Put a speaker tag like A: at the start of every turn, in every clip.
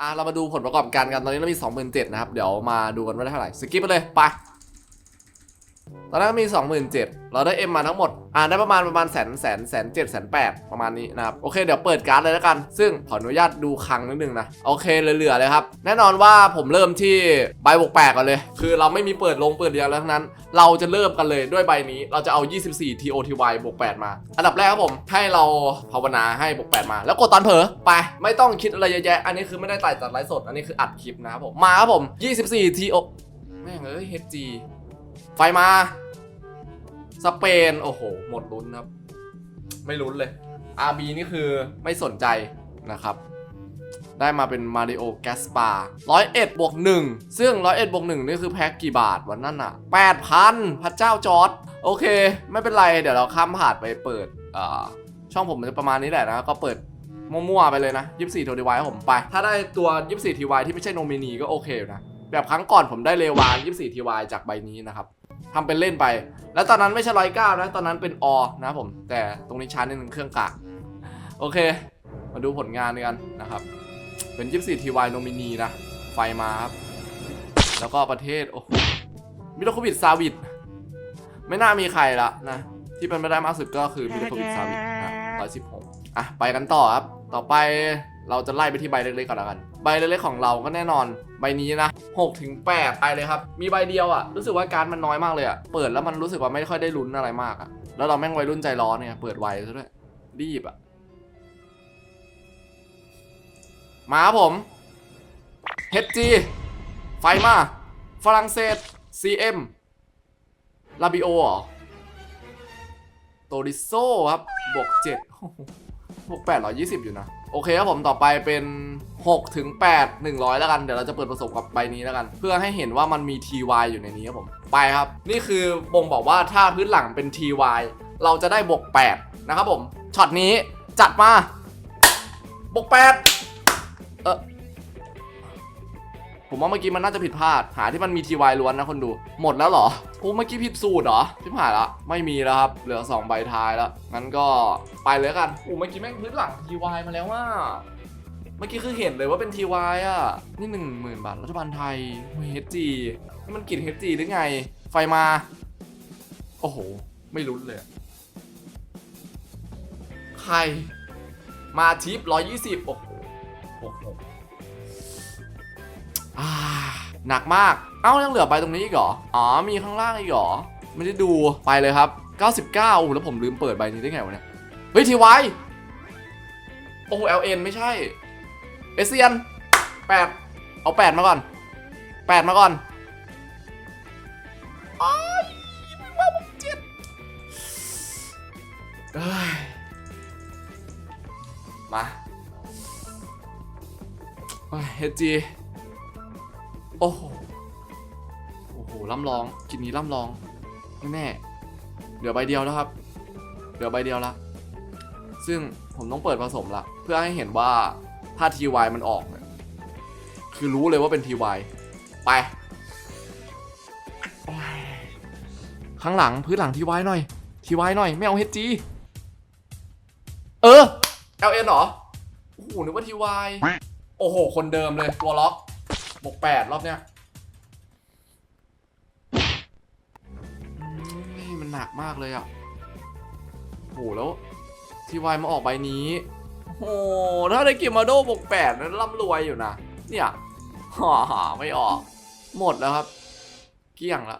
A: อะเรามาดูผลประกอบการกันตอนนี้เรามี 27,000นะครับ เดี๋ยวมาดูกันว่าได้เท่าไหร่สกิปไปเลยไป ตอนนั้นก็มี 27,000 เราได้ M มาทั้งหมด อ่าได้ประมาณประมาณแสนแสนแสนเจ็ดแสนแปดประมาณนี้นะครับ โอเค เดี๋ยวเปิดการ์ดเลยแล้วกัน ซึ่งขออนุญาตดูคังนิดนึงนะ โอเคเหลือๆเลยครับ แน่นอนว่าผมเริ่มที่ใบบวกแปดก่อนเลย คือเราไม่มีเปิดลงเปิดเดียวแล้วทั้งนั้น เราจะเริ่มกันเลยด้วยใบนี้ เราจะเอา 24 TOTY บวก8มา อันดับแรกครับผม ให้เราภาวนาให้บวก8มา แล้วกดตอนเผลอไป ไม่ต้องคิดอะไรเยอะแยะ อันนี้คือไม่ได้ไต่ตัดไลฟ์สด อันนี้คืออัดคลิปนะครับผม มาครับผม 24 TO แม่งเอ้ย HG ไฟมา สเปน โอ้โห หมดลุ้นครับ ไม่ลุ้นเลย RB นี่คือไม่สนใจนะครับ ได้มาเป็นมาริโอแกสปาร้อยเอ็ดบวกหนึ่งซึ่งร้อยเอ็ดบวกหนึ่งนี่คือแพ็กกี่บาทวันนั้นอะแปดพันพระเจ้าจอร์ดโอเค ไม่เป็นไร เดี๋ยวเราข้ามผ่านไปเปิดช่องผมมันจะประมาณนี้แหละนะ ก็เปิดมั่วๆไปเลยนะ24โทดีไวผมไป ถ้าได้ตัว 24ทีวที่ไม่ใช่โนมินีก็โอเคนะ แบบครั้งก่อนผมได้เลวาน 24ทีวจากใบนี้นะครับ ทำเป็นเล่นไป แล้วตอนนั้นไม่ใช่ร้อยเก้านะ ตอนนั้นเป็นอนะผม แต่ตรงนี้ชาร์จนิดนึงเครื่องกากโอเค มาดูผลงานกันนะครับ เป็น 24 TY โนมินีนะ ไฟมาครับ แล้วก็ประเทศ โอ้มิโลโควิดซาวิดไม่น่ามีใครละนะ ที่เป็นไม่ได้มากสุดก็คือมิโลโควิดซาวิดนะ116อะ ไปกันต่อครับ ต่อไป เราจะไล่ไปที่ใบเล็กๆก่อนล้วกัน ใบเล็กๆของเราก็แน่นอน ใบนี้นะ6ถึง8ไปเลยครับ มีใบเดียวอะรู้สึกว่าการดมันน้อยมากเลยอะเปิดแล้วมันรู้สึกว่าไม่ค่อยได้ลุ้นอะไรมากอะแล้วเราแม่งวัยรุ่นใจร้อนเนี่ยเปิดไวซะด้วย รีบอะมาครับผม HG ไฟมา ฝรั่งเศส CM ลาบิโอหรอโตริโซครับบวก7 บวก820อยู่นะ โอเคครับผมต่อไปเป็น6ถึง8 100 แล้วกัน เดี๋ยวเราจะเปิดประสบกับใบนี้แล้วกัน เพื่อให้เห็นว่ามันมี TY อยู่ในนี้ครับผม ไปครับ นี่คือบ่งบอกว่าถ้าพื้นหลังเป็น TY เราจะได้บวก8นะครับผมช็อตนี้จัดมาบวก8เออ ผมว่าเมื่อกี้มันน่าจะผิดพลาด หาที่มันมีทีวายล้วนนะคนดู หมดแล้วเหรอโอ้เมื่อกี้ผิดสูตรเหรอที่ผ่านละ ไม่มีแล้วครับ เหลือ 2 ใบท้ายแล้ว งั้นก็ไปเลยกันโอ้เมื่อกี้แม่งพื้นหลังทีวายมาแล้วว่า เมื่อกี้คือเห็นเลยว่าเป็นทีวายอะ นี่หนึ่งหมื่นบาทรัฐบาลไทยเฮจีนี่มันกินเฮจีหรือไง ไฟมา โอ้โห ไม่ลุ้นเลย ใคร มาทิปร้อยยี่สิบโอ้โหโอ้โห อ่าหนักมาก เอ้ายังเหลือใบตรงนี้อีกเหรอ อ๋อ มีข้างล่างอีกเหรอ ไม่ได้ดูไปเลยครับ 99โอ้แล้วผมลืมเปิดใบนี้ได้ไงวะเนี่ย เฮ้ยทีไวโอ้โห LN ไม่ใช่ เอเซียน8เอา8มาก่อน8มาก่อนอ้มาผมเจ็บเอ้ยมาเฮจี โอ้โห โอ้โหล่ำลองกินนี้ล่ำลองแน่ๆเหลือใบเดียวแล้วครับ เหลือใบเดียวละ ซึ่งผมต้องเปิดผสมละ เพื่อให้เห็นว่าถ้า TY มันออกเนี่ยคือรู้เลยว่าเป็น TY ไป ข้างหลังพื้นหลัง TY หน่อย TY หน่อย ไม่เอา HG เออ LN เหรอ โอ้โหนึกว่า TY โอ้โห คนเดิมเลย ตัวล็อก บวกแปดรอบเนี้ยอืมมันหนักมากเลยอะโหแล้วทีวายมาออกใบนี้โอ้โหถ้าได้กิมาโดบกแปดนั้นร่ำรวยอยู่นะ เนี่ยห่อหาไม่ออก หมดแล้วครับ เกี้ยงละ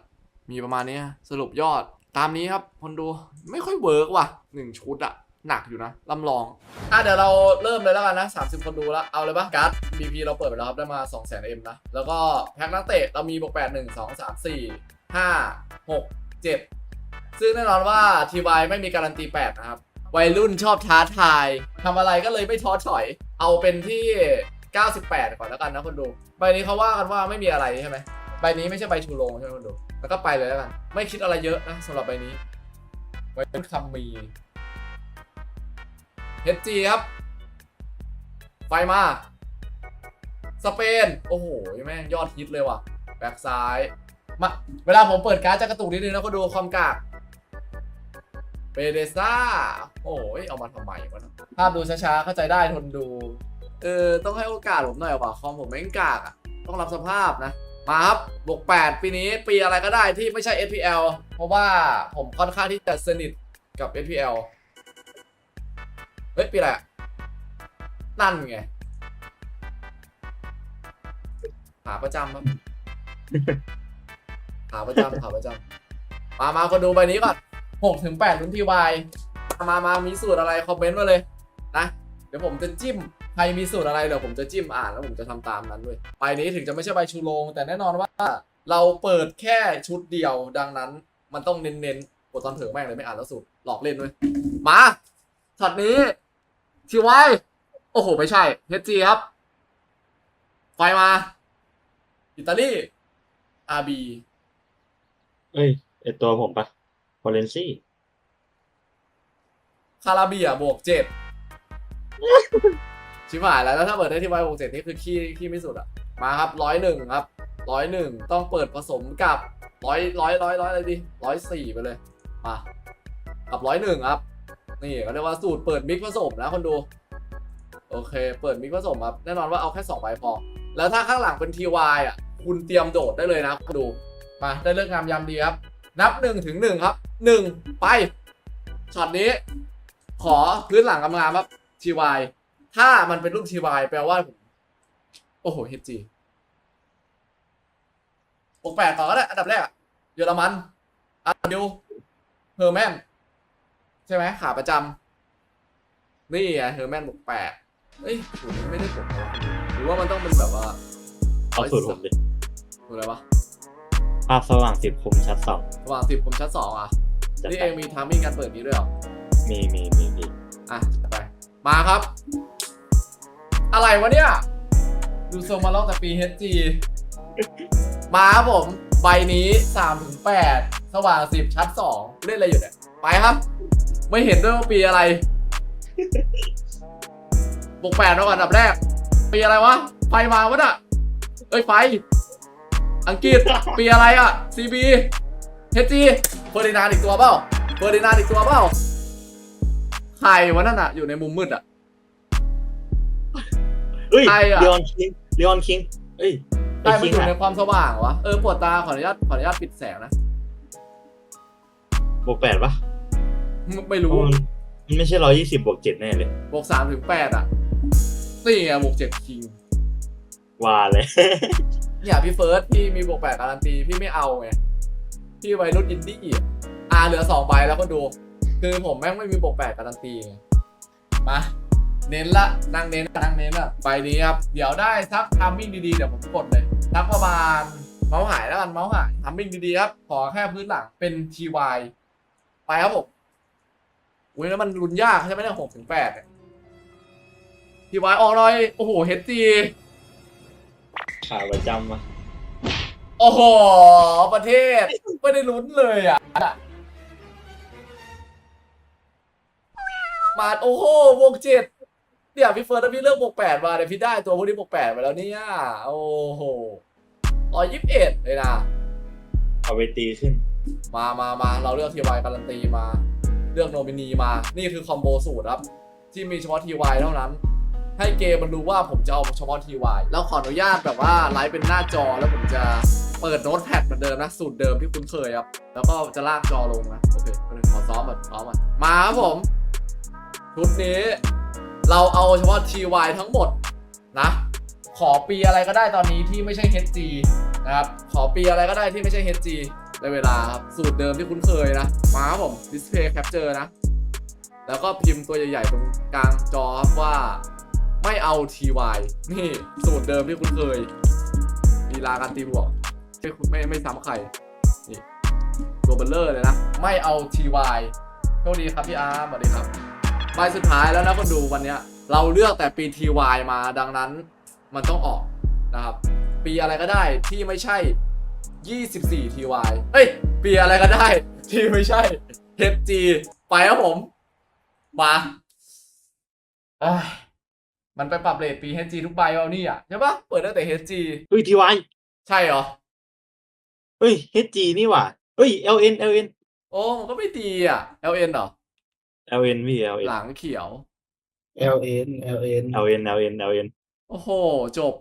A: มีประมาณนี้สรุปยอด ตามนี้ครับ คนดู ไม่ค่อยเวิร์กว่ะหนึ่งชุดอะ หนักอยู่นะลำลอง อะเดี๋ยวเราเริ่มเลยแล้วกันนะ 30 คนดูแล้ว เอาเลยปะการ์ด BP เราเปิดไปแล้วครับได้มา 2 0 0 0 0 0 M นะ แล้วก็แพ็คนักเตะเรามีบวก8 1 2 3 4 5 6 7 ซึ่งแน่นอนว่าทีวไม่มีการันตี 8 นะครับ วัยรุ่นชอบท้าทายทำอะไรก็เลยไม่ท้อถอย เอาเป็นที่ 98 ก่อนแล้วกันนะคนดู ใบนี้เขาว่ากันว่าไม่มีอะไรใช่ไหมใบนี้ไม่ใช่ใบชูโรงใช่ไหมคนดู แล้วก็ไปเลยแล้วกัน ไม่คิดอะไรเยอะนะสำหรับใบนี้วัยรุ่นคำมี HG ครับ ไฟมา สเปน โอ้โหแม่งยอดฮิตเลยว่ะ แบ็กซ้ายมาเวลาผมเปิดการ์ดจะกระตุกนิดนึงนะก็ดูความกากเปเดซ่า โอ้ยเอามาทำไมวะนะภาพดูช้าๆ เข้าใจได้ทนดู เออ ต้องให้โอกาสผมหน่อยว่ะคอมผมแม่งกากอะ ต้องรับสภาพนะ มาครับบวก8ปีนี้ปีอะไรก็ได้ที่ไม่ใช่ SPL เพราะว่าผมค่อนข้างที่จะสนิทกับ SPL เฮ้ยปีอะไรอะนั่นไงหาประจำครับหาประจำหาประจำมามาคนดูใบนี้ก่อนหกถึงแปดลุ้นทีวายมามามีสูตรอะไรคอมเมนต์มาเลยนะเดี๋ยวผมจะจิ้มใครมีสูตรอะไรเดี๋ยวผมจะจิ้มอ่านแล้วผมจะทำตามนั้นด้วยใบนี้ถึงจะไม่ใช่ใบชูโรงแต่แน่นอนว่า เราเปิดแค่ชุดเดียวดังนั้น มันต้องเน้นๆกดตอนเถิงแม่งเลยไม่อ่านแล้วสูตรหลอกเล่นด้วยมาช็อตนี้ ทีวายโอ้โห ไม่ใช่เฮจีครับ ไฟมา อิตาลีอาบี
B: เอ้ยไอตัวผมปะฟอเรนซี่
A: คาราเบียบวกเจ็ดชิบหายแล้วแล้วถ้าเปิดได้ที่ไวบวกเจ็ดนี่คือขี้ขี้ไม่สุดอะมาครับร้อยหนึ่งครับร้อยหนึ่งต้องเปิดผสมกับร้อยร้อยร้อยร้อยอะไรดีร้อยสี่ไปเลย มากับร้อยหนึ่งครับ นี่เขาเรียกว่าสูตรเปิดมิกผสมนะคนดู โอเค เปิดมิกผสมครับแน่นอนว่าเอาแค่สองใบพอ แล้วถ้าข้างหลังเป็นทีวอะ คุณเตรียมโดดได้เลยนะคุณดู มาได้เรื่องงามยามดีครับ นับหนึ่งถึงหนึ่งครับหนึ่งไปช็อตนี้ ขอพื้นหลังงามๆครับทีวายถ้ามันเป็นรูปทีวายแปลว่าผมโอ้โหเฮจีปกแปดก่อก็ได้อันดับแรกอะเยอรมันอาร์ดิวเฮอร์แมน ใช่ไหมขาประจำนี่อะเฮอร์แมนบวกแปดเอ้ยสูตรนี้ไม่ได้ผลเหรอหรือว่ามันต้องเป็นแบบว่า
B: เอาสูตรผมดิ
A: สูตรอะไรวะ
B: ภาพสว่างสิบคมชัดสอง
A: ระหว่างสิบผมชั้นสองอะ
B: จัด
A: นี่
B: ไป
A: เองมีทามมิ่งการเปิดนี้ด้วยเหรอ
B: มีมีมีมี
A: อะจัดไปมาครับ อะไรวะเนี่ย ดูทรงมาลอกแต่ปี HG มาครับผม ใบนี้3ถึง8สว่าง10ชัด2เล่นอะไรอยู่เนี่ย ไปครับ ไม่เห็นด้วยว่าปีอะไรบวกแปดมาก่อนอันดับแรก ปีอะไรวะ ไฟมาวะน่ะ เอ้ยไฟ อังกฤษ ปีอะไรอะ CB HG เฟอร์ดินานด์อีกตัวเปล่าเฟอร์ดินานด์อีกตัวเปล่าใครวะนั่นอะอยู่ในมุมมืดอะ
B: เอ้ย
A: ใครอะ
B: เลออนคิงเลออนคิงเอ้ย
A: ใคร
B: ไอ
A: มัน
B: คิ
A: องยู่ใน
B: อะ
A: ความสว่างวะ เออปวดตาขออนุญาตขออนุญาตปิดแสงนะ
B: บวกแปดปะ
A: ไม่ไม่รู้
B: มันมันไม่ใช่ร้อยยี่สิบบวกเจ็ดแน่เลย
A: บวกสามถึงแปดอะนี่ไงบวกเจ็ดคิง
B: ว่าเลย
A: เนี่ยพี่เฟิร์สพี่มีบวกแปดการันตีพี่ไม่เอาไงพี่วัยรุ่นอินดี้อะอ่าเหลือสองใบแล้วก็ดู คือผมแม่งไม่มีบวกแปดการันตีไงมาเน้นละนั่งเน้นนั่งเน้นละใบนี้ครับเดี๋ยวได้สักทามมิ่งดีๆเดี๋ยวผมกดเลยสักประมาณเมาส์หายแล้วกันเมาส์หายทามมิ่งดีๆครับขอแค่พื้นหลังเป็น TY ไปครับผม อุ้ยแล้วมันรุนยากใช่ไหมเนี่ยหกถึงแปดทีวายออกหน่อย โอ้โหเฮจี
B: ขาประจำมา
A: โอ้โห ประเทศ ไม่ได้ลุ้นเลยอะ มาโอ้โหบวกเจ็ดเดี๋ยวพี่เฟิร์สถ้าพี่เลือกบวกแปดมาเดี๋ยวพี่ได้ตัวพวกนี้บวกแปดไปแล้วเนี่ยโอ้โหร้อยยี่สิบเอ็ดเลยนะ
B: เอาไปตีขึ้น
A: มามามาเราเลือกทีวายการันตีมา เลือกโนมินีมา นี่คือคอมโบสูตรครับ ที่มีเฉพาะทีวายเท่านั้น ให้เกมมันรู้ว่าผมจะเอาเฉพาะทีวายแล้วขออนุญาตแบบว่าไลฟ์เป็นหน้าจอแล้วผมจะเปิดโน้ตแพดเหมือนเดิมนะสูตรเดิมที่คุ้นเคยครับ แล้วก็จะลากจอลงนะ โอเคไปเลยขอซ้อมก่อนซ้อมก่อนมาครับผมชุดนี้ เราเอาเฉพาะ TY ทั้งหมดนะ ขอปีอะไรก็ได้ตอนนี้ที่ไม่ใช่ HG นะครับ ขอปีอะไรก็ได้ที่ไม่ใช่ HG ในเวลาครับ สูตรเดิมที่คุ้นเคยนะ มาครับผม Display Capture นะ แล้วก็พิมพ์ตัวใหญ่ๆตรงกลางจอครับว่าไม่เอา TY นี่สูตรเดิมที่คุ้นเคยลีลาการตีบวกไม่ไม่ไม่ซ้ำใครนี่ตัวเบลเลอร์เลยนะ ไม่เอา TY โชคดีครับพี่อาร์มสวัสดีครับใบสุดท้ายแล้วนะคนดูวันนี้เราเลือกแต่ปี TY มาดังนั้นมันต้องออกนะครับ ปีอะไรก็ได้ที่ไม่ใช่ 24 TY เอ้ยปีอะไรก็ได้ ที่ไม่ใช่ HG ไปครับผม มาเอ้ยมันไปปรับเรทปี HG ทุกใบเอานี่อะ ใช่ปะเปิดตั้งแต่ HG
B: เฮ้ยทีวาย
A: ใช่เหรอ
B: เฮ้ย HG นี่หว่าเฮ้ย LN LN
A: โอ้มันก็ไม่ดีอะ LN เหรอ
B: LN พี่ LN
A: หลังเขียว
C: L N L N
B: เอาเอ็นเอาเอ็นเอาเอ็น
A: โอ้โห จบ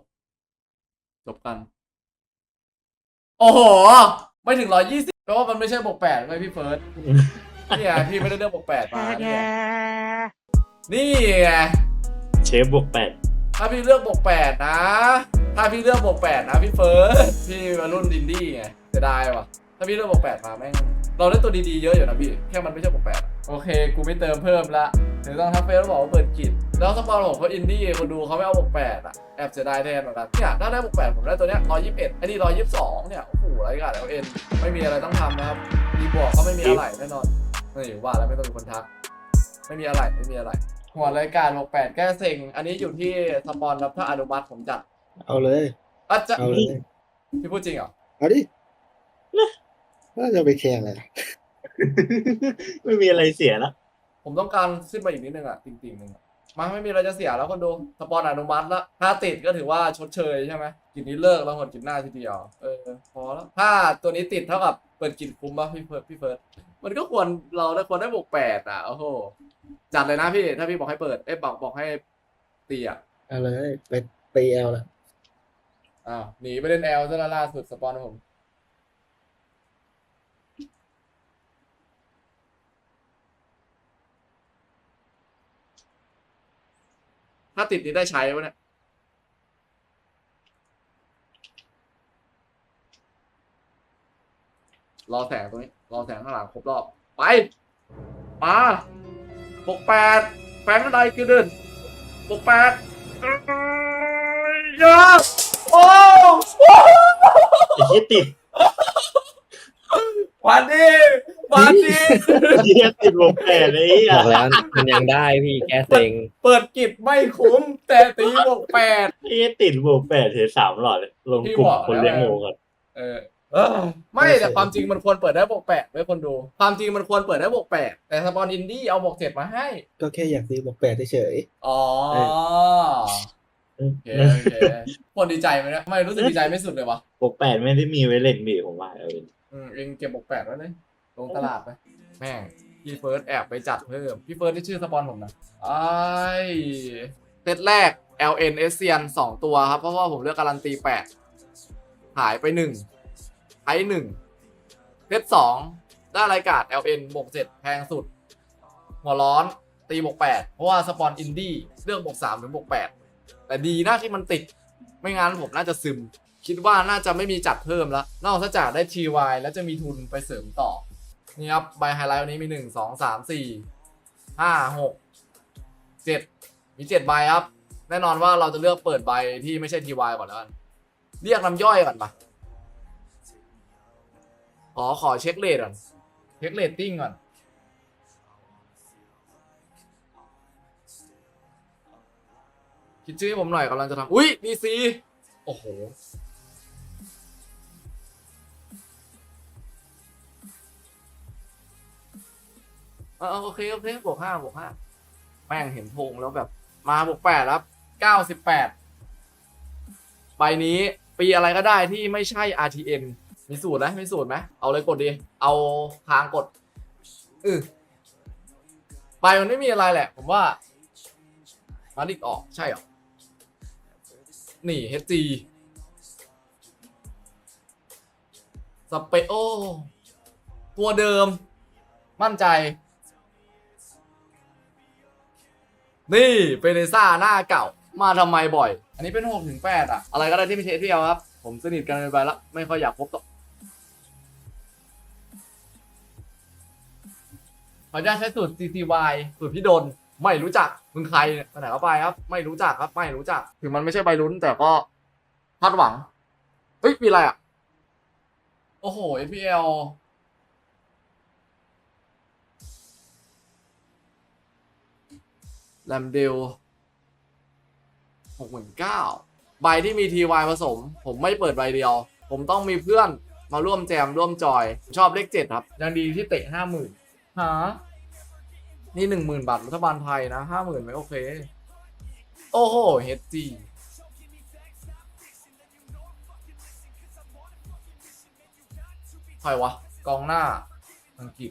A: จบกัน โอ้โห ไม่ถึงร้อยยี่สิบแปลว่ามันไม่ใช่บวกแปดเลยพี่เฟิร์สเนี่ยพี่ไม่ได้เลือกบวกแปดมาเนี่ยนี่ไง
B: เชฟบวกแปด
A: ถ้าพี่เลือกบวกแปดนะ ถ้าพี่เลือกบวกแปดนะพี่เฟิร์สพี่มารุ่นดินดี้ไงเสียดายว่ะถ้าพี่เลือกบวกแปดมาแม่งเราได้ตัวดีๆเยอะอยู่นะพี่ แค่มันไม่ใช่บวกแปดโอเค กูไม่เติมเพิ่มละ ถึงต้องทักเฟซแล้วบอกว่าเปิดกิจแล้วสปอนบอกเขาอินดี้คนดูเขาไม่เอาบวกแปดอะแอบเสียดายแทนเหมือนกันเนี่ยถ้าได้บวกแปดผมได้ตัวเนี้ยร้อยยี่สิบเอ็ดไอ้นี่ร้อยยี่สิบสองเนี่ยโอ้โหไรกันแล้วเอ็นไม่มีอะไรต้องทำนะครับดีบวกก็ไม่มีอะไรแน่นอนนี่ว่าแล้วไม่ต้องมีคนทัก ไม่มีอะไรไม่มีอะไร หัวรายการบวกแปดแก้เซ็งอันนี้อยู่ที่สปอนแล้วถ้าอนุมัติผมจัด
C: เอาเลย
A: อาจจะ
C: เอาเลย
A: พี่พูดจริงเหรอ
C: เอาดิน่าจะไปแข่งเลย
B: ไม่มีอะไรเสียแล้ว
A: ผมต้องการขึ้นมาอีกนิดนึงอะจริงๆหนึ่งอะมาไม่มีอะไรจะเสียแล้วคนดูสปอนอนุมัติแล้วถ้าติดก็ถือว่าชดเชยใช่ไหมกินนี้เลิกแล้วหมดกินหน้าทีเดียวเออพอแล้วถ้าตัวนี้ติดเท่ากับเปิดกินคุ้มป่ะพี่เฟิร์สพี่เฟิร์สมันก็ควรเราได้ควรได้บวกแปดอะโอ้โหจัดเลยนะพี่ถ้าพี่บอกให้เปิดเอ้ยบอกบอกให้ตีอะ
C: เอาเลยไปตี L ละ
A: อ้าวหนีไปเล่นแอลซะแล้วล่าสุดสปอนผม ถ้าติดนี้ได้ใช้วะเนี่ยรอแสงตรงนี้ รอแสงข้างหลังครบรอบ ไป มาบกแปดแฟนอะไรคือเดินบกแปดยเยอะโอ้โห
B: ไอ้เหี้ยติด
A: วันดีวันดี
B: ไอ้เหี้ยติดบวกแปดไอ้เหี้ย
D: บอกแล้วมันยังได้พี่แก้เซ็ง
A: เปิดกิจไม่คุ้ม แต่ตีบวกแปด
B: ไอ้เหี้ยติดบวกแปดเทสามหลอดเลยลงกลุ่มคนเลี้ยงงูก่อน
A: เออเออไม่แต่ความจริงมันควรเปิดได้บวกแปดไว้คนดู ความจริงมันควรเปิดได้บวกแปดแต่สปอนอินดี้เอาบวกเจ็ดมาให้
C: ก็แค่อยากตีบอกแปดเฉย
A: อ๋อ
C: เออ
A: โอเคโอเคคนดีใจไหมเนี่ยไม่รู้สึกดีใจไม่สุดเลยวะ
B: บวกแปดไม่ได้มีไว้เล่นบีผมว่าเอาเอง
A: อืมเองเก็บบวกแปดไว้เลยลงตลาดไป แม่งพี่เฟิร์สแอบไปจัดเพิ่ม พี่เฟิร์สที่ชื่อสปอนผมนะไอ้เซตแรก LN s เ n สองตัวครับ เพราะว่าผมเลือกการันตีแปดหายไปหนึ่งใช้หนึ่งเซตสองได้รายการ LN บวกเจ็ดแพงสุด หัวร้อนตีบวกแปดเพราะว่าสปอนอินดี้เลือกบวกสามถึงบวกแปดแต่ดีนะที่มันติด ไม่งั้นผมน่าจะซึม คิดว่าน่าจะไม่มีจัดเพิ่มแล้วนอกจากได้ TY แล้วจะมีทุนไปเสริมต่อ นี่ครับใบไฮไลท์วันนี้มี 1 2 3 4 5 6 7 มี 7 ใบครับ แน่นอนว่าเราจะเลือกเปิดใบที่ไม่ใช่ TY ก่อนแล้วกัน เรียกน้ำย่อยก่อนปะขอขอเช็คเลทก่อน เช็คเลตติ้งก่อนคิดชื่อให้ผมหน่อยกำลังจะทำอุ้ย DC โอ้โห ออโอเคโอเคบวกห้าบวกห้าแม่งเห็นธงแล้วแบบ มาบวกแปดแล้วเก้าสิบแปดใบนี้ปีอะไรก็ได้ที่ไม่ใช่ RTN มีสูตรไหมมีสูตรไหมเอาเลยกดดี เอาทางกดอือใบมันไม่มีอะไรแหละ ผมว่ามาดิกออกใช่เหรอ นี่ HG สเปโอตัวเดิม มั่นใจ นี่เปเนซ่าหน้าเก่า มาทำไมบ่อย อันนี้เป็นหกถึงแปดอะอะไรก็ได้ที่ไม่เทสพี่เอาครับ ผมสนิทกันไปแล้วไม่ค่อยอยากพบต่อขออนุญาตใช้สูตร CCY สูตรพี่ดนไม่รู้จักมึงใครเนี่ยไปไหนก็ไปครับ ไม่รู้จักครับ ไม่รู้จัก ถึงมันไม่ใช่ใบลุ้นแต่ก็คาดหวังเฮ้ยปีอะไรอะ โอ้โห FPL แลมเดลหกหมื่นเก้าใบที่มีทีวายผสม ผมไม่เปิดใบเดียว ผมต้องมีเพื่อนมาร่วมแจมร่วมจอย ชอบเลขเจ็ดครับ ยังดีที่เตะห้าหมื่นหา นี่หนึ่งหมื่นบาทรัฐบาลไทยนะห้าหมื่นไม่โอเค โอ้โหเฮดจีใครวะ กองหน้าอังกฤษ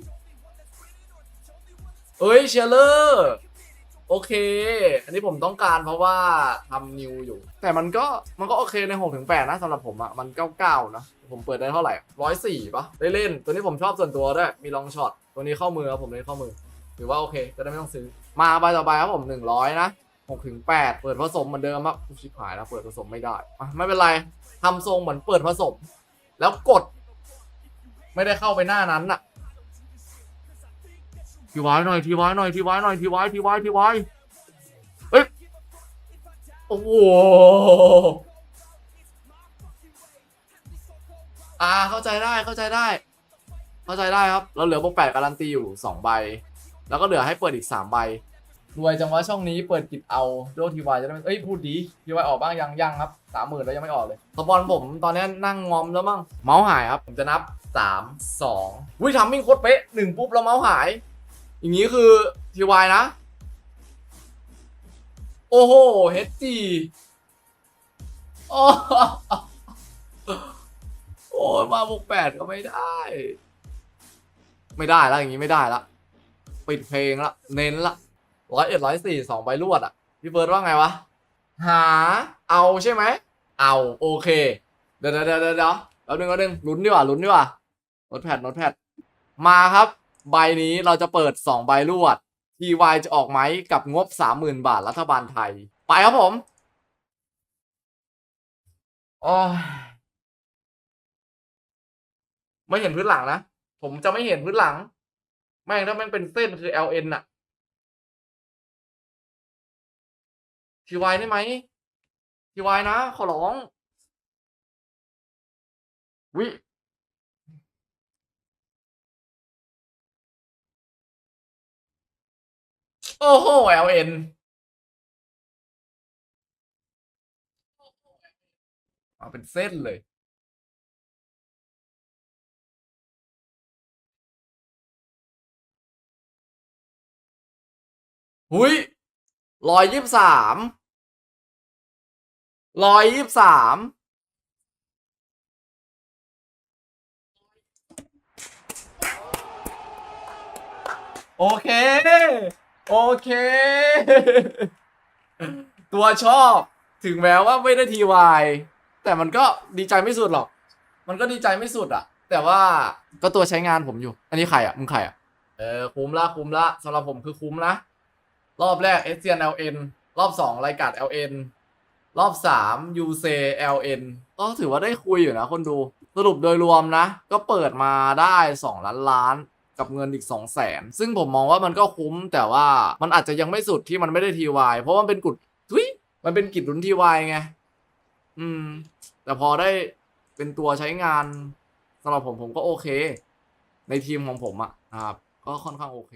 A: เอ้ยเชลเลอร์ โอเค อันนี้ผมต้องการเพราะว่าทำนิวอยู่ แต่มันก็มันก็โอเคใน6ถึง8นะสำหรับผมอะมัน99นะ ผมเปิดได้เท่าไหร่ร้อยสี่ปะได้เล่น ตัวนี้ผมชอบส่วนตัวด้วย มีลองช็อต ตัวนี้เข้ามือครับผมเลยเข้ามือ ถือว่าโอเค จะได้ไม่ต้องซื้อ มาใบต่อไปครับผม100นะ6ถึง8เปิดผสมเหมือนเดิมครับอุ๊ยชิบหายแล้วเปิดผสมไม่ได้อะไม่เป็นไรทำทรงเหมือนเปิดผสม แล้วกด ไม่ได้เข้าไปหน้านั้นน่ะ ทีวายหน่อยทีวายหน่อยทีวายหน่อยทีวายทีวายทีวายเฮ้ยโอ้โหอ่าเข้าใจได้เข้าใจได้ เข้าใจได้ครับเราเหลือบวกแปดการันตีอยู่สองใบ แล้วก็เหลือให้เปิดอีกสามใบรวยจังวะช่องนี้เปิดกิจเอาโดทีวายจะได้เอ้ยพูดดีทีวายออกบ้างยังยังครับสามหมื่นแล้วยังไม่ออกเลยสปอนผมตอนนี้นั่งงอมแล้วมั้งเมาส์หายครับผมจะนับสามสองวิทำมิ่งโคตรเป๊ะหนึ่งปุ๊บแล้วเมาส์หาย อย่างนี้คือทีวายนะ โอ้โหเฮดจีโอ้โอ้มาบวกแปดก็ไม่ได้ ไม่ได้แล้วอย่างนี้ไม่ได้ละ ปิดเพลงละ เน้นละร้อยเอ็ดร้อยสี่สองใบรวดอะ พี่เบิร์ดว่าไงวะ หา เอาใช่ไหม เอา โอเค เดี๋ยวเดี๋ยวเดี๋ยวเดี๋ยวแล้วหนึ่งแล้วหนึ่งลุ้นดีกว่าลุ้นดีกว่าโน้ตแพดโน้ตแพดมาครับ ใบนี้เราจะเปิดสองใบรวด TY จะออกไหมกับงบสามหมื่นบาทรัฐบาลไทย ไปครับผมโอ้ยไม่เห็นพื้นหลังนะ ผมจะไม่เห็นพื้นหลัง แม่งถ้าแม่งเป็นเส้นคือ LN อะ TY ได้ไหม TY นะ ขอร้อง วิ โอ้โห LN มาเป็นเส้นเลย หุยร้อยยี่สิบสามร้อยยี่สิบสามโอเค โอเค ตัวชอบถึงแม้ว่าไม่ได้ทีวายแต่มันก็ดีใจไม่สุดหรอก มันก็ดีใจไม่สุดอะแต่ว่าก็ตัวใช้งานผมอยู่ อันนี้ใครอะมึงใครอะเออคุ้มละคุ้มละสำหรับผมคือคุ้มนะรอบแรก s c n LN รอบสองรายการ LN รอบสาม UC LN ก็ถือว่าได้คุยอยู่นะคนดู สรุปโดยรวมนะ ก็เปิดมาได้2ล้านล้าน กับเงินอีก 2 0 0แสนซึ่งผมมองว่ามันก็คุ้มแต่ว่ามันอาจจะยังไม่สุดที่มันไม่ได้ทีวายเพราะมันเป็นกุดทุยมันเป็นกิจลุ้นทีวายไง อืม แต่พอได้เป็นตัวใช้งานสำหรับผมผมก็โอเค ในทีมของผมอะนะครับ ก็ค่อนข้างโอเค